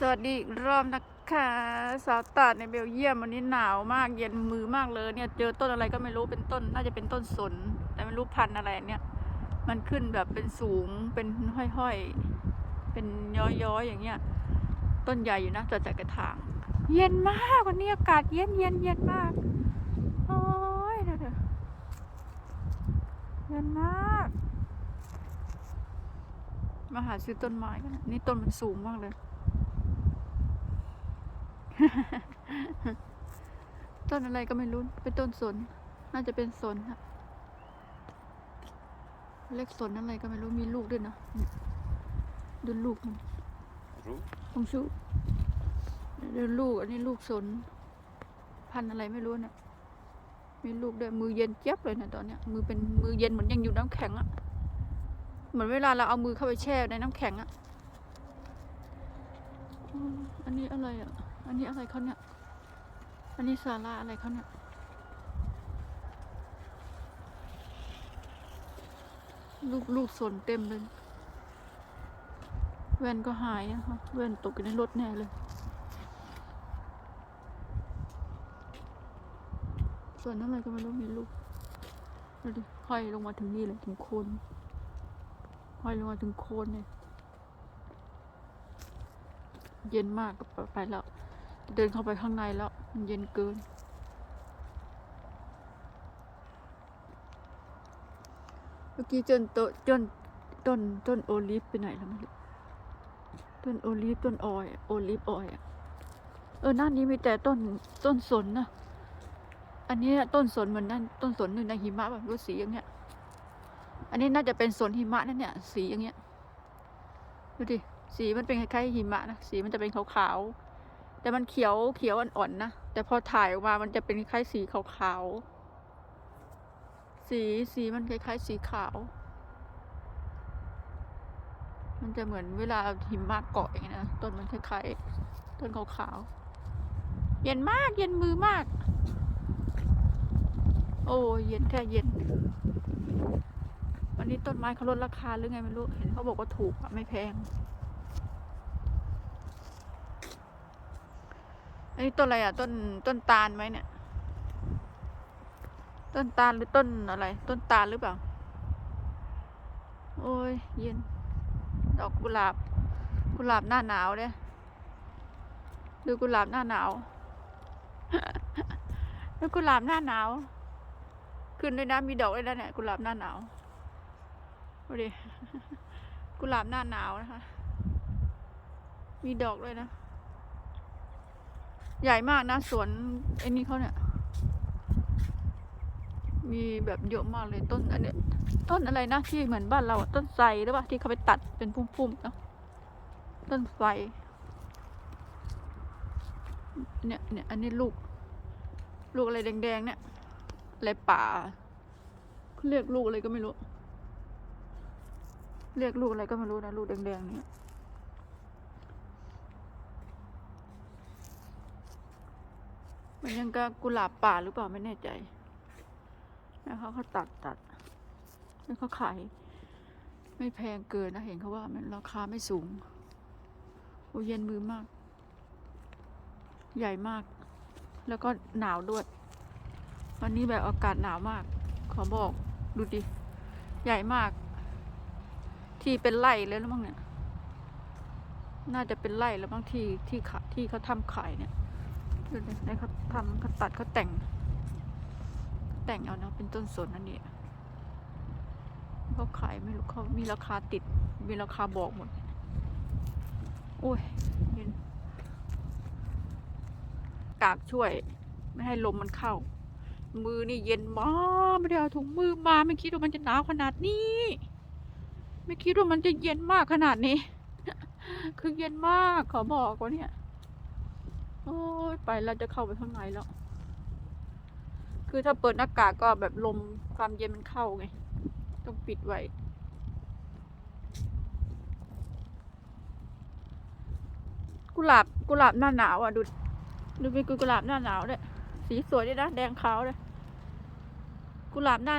สวัสดีอีกรอบนะคะสาวตาดในเบลเยียมวันนี้หนาวมากเย็นมือมากเลยเนี่ยเจอต้นอะไรก็ไม่รู้เป็นต้น น่าจะเป็นต้นสน แต่ไม่รู้พันธุ์อะไรเนี่ย มันขึ้นแบบเป็นสูงเป็นห้อยๆ เป็นย้อยๆอย่างเงี้ย ต้นใหญ่อยู่นะแต่จากกระถาง เย็นมากวันนี้อากาศเย็นเย็นเย็นมากโอ้ยเดี๋ยวเดี๋ยวเย็นมาก มาหาซื้อต้นไม้กันนี่ต้นมันสูงมากเลย ต้นอะไรก็ไม่รู้ เป็นต้นสน น่าจะเป็นสนฮะเล็กสนอะไรก็ไม่รู้ มีลูกด้วยนะเนี่ยดูลูกมันผมชูดูลูก อันนี้ลูกสน พันอะไรไม่รู้เนี่ย มีลูกด้วย มือเย็นเจี๊ยบเลยนะตอนเนี้ย มือเป็นมือเย็นเหมือนยังอยู่น้ำแข็งอะเหมือนเวลาเราเอามือเข้าไปแช่ในน้ำแข็งอะอันนี้อะไรอะ อันนี้อะไรเขาเนี่ย อันนี้สาระอะไรเขาเนี่ยลูกลูกสนเต็มเลย แว่นก็หายนะคะแว่นตกอยู่ในรถแน่เลยส่วนนั้นอะไรก็ไม่รู้มีลูกดูดิห้อยลงมาถึงนี่เลยถึงโคนห้อยลงมาถึงโคนเลยเย็นมากก็ไปแล้ว เดินเข้าไปข้างในแล้ว มันเย็นเกิน เมื่อกี้จนโตจนต้นต้นโอลิฟไปไหนแล้วไม่รู้ต้นโอลิฟต้นออยโอลิฟออยอะเออหน้านี้มีแต่ต้นต้นสนนะอันนี้ต้นสนเหมือนนั่นต้นสนนึ่งในหิมะแบบรู้สีอย่างเงี้ย อันนี้น่าจะเป็นสนหิมะนั่นเนี่ย สีอย่างเงี้ย ดูดิ สีมันเป็นคล้ายๆหิมะนะ สีมันจะเป็นขาวๆ แต่มันเขียวเขียวอ่อนๆนะแต่พอถ่ายออกมามันจะเป็นคล้ายสีขาวๆสีสีมันคล้ายๆสีขาว มันจะเหมือนเวลาหิมะเกาะอย่างเงี้นะต้นมันคล้ายๆต้นขาวๆเย็นมากเย็นมือมาก โอ้เย็นแค่เย็นวันนี้ต้นไม้เขาลดราคาหรือไงไม่รู้เห็นเขาบอกว่าถูกอะไม่แพง อันนี้ต้นอะไรอะ ต้นต้นตาลไหมเนี่ย ต้นตาลหรือต้นอะไร ต้นตาลหรือเปล่า โอ้ย เย็น ดอกกุหลาบ กุหลาบหน้าหนาวเนี่ยดูกุหลาบหน้าหนาวดูกุหลาบหน้าหนาว ขึ้นด้วยนะมีดอกด้วยนะเนี่ยกุหลาบหน้าหนาวดูดิกุหลาบหน้าหนาวนะคะ มีดอกด้วยนะ ใหญ่มากนะสวนไอ้นี่เขาเนี่ย มีแบบเยอะมากเลยต้นอันเนี้ยต้นอะไรนะที่เหมือนบ้านเราต้นไทรหรือเปล่าที่เขาไปตัดเป็นพุ่มๆเนาะต้นไทรเนี่ยเนี่ยอันนี้ลูก ลูกอะไรแดงๆ เนี่ยอะไรป่าเรียกลูกอะไรก็ไม่รู้ เรียกลูกอะไรก็ไม่รู้นะลูกแดงๆเนี่ย มันยังกับกุหลาบป่าหรือเปล่าไม่แน่ใจแล้วเขาเขาตัดตัดแล้วเขาขาย ไม่แพงเกินนะเห็นเขาว่ามันราคาไม่สูงโอเย็นมือมาก ใหญ่มาก แล้วก็หนาวด้วย วันนี้แบบอากาศหนาวมาก ขอบอกดูดิ ใหญ่มาก ที่เป็นไร่แล้วมั้งเนี่ย น่าจะเป็นไร่แล้วบางที่ที่ขาที่เขาทำขายเนี่ย ดูดิในเขาทำเขาตัดเขาแต่ง แต่งเอานะเป็นต้นสนนั่นนี่เขาขายไม่รู้เขามีราคาติด มีราคาบอกหมด โอ้ยเย็นกากช่วย ไม่ให้ลมมันเข้า มือนี่เย็นมากไม่ได้เอาถุงมือมา ไม่คิดว่ามันจะหนาวขนาดนี้ ไม่คิดว่ามันจะเย็นมากขนาดนี้ คือเย็นมากขอบอกว่าเนี่ย โอ้ยไปแล้วจะเข้าไปข้างในแล้ว คือถ้าเปิดหน้ากากก็แบบลมความเย็นมันเข้าไง ต้องปิดไว้ กุหลาบกุหลาบหน้าหนาวอะ ดู ดูเป็นกุหลาบหน้าหนาวด้วยสีสวยด้วยนะ แดงขาวเลยกุหลาบหน้า